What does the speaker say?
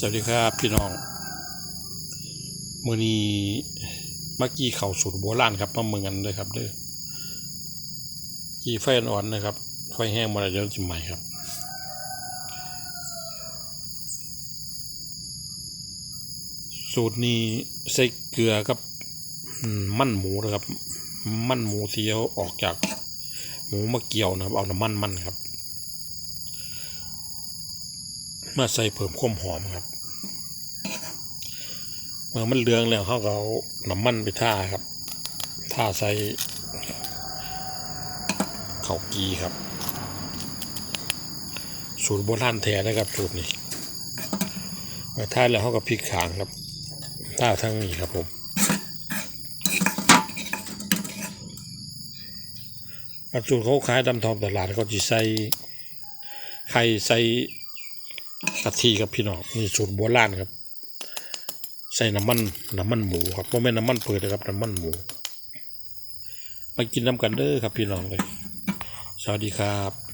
สวัสดีครับพี่น้องมือนี้เมื่อกี้เข่าสูตรโบราณครับมาเมืองกันเลยครับเด้อกี่ไฟอ่อนนะครับไฟแห้งมาแล้วเดี๋ยวจะใหม่ครับสูตรนี้ใส่เกลือกับมมันหมูนะครับ มันหมูที่เอาออกจากหมูมาเกี่ยวนะครับ เอาน้ำมันมันครับ มาใส่เพิ่มความหอมครับ เมื่อมันเลืองแล้วเขาก็เอาน้ำมันไปท่าครับท่าใส่ข้าวกีครับ สูตรโบราณแท้นะครับสูตรนี้มื่อท่าแล้วเขาก็พริกขางครับท่าทั้งนี้ครับผมสูตรเขาขายตามท้องตลาดเขาจะใส่ไข่ใส่ กะทิครับพี่น้องนี่สูตรโบราณครับ ใส่น้ำมันน้ำมันหมูครับเพราะไม่นน้ำมันเปิดนะครับน้ำมันหมู มากินน้ำกันเด้อครับพี่น้องเลยสวัสดีครับ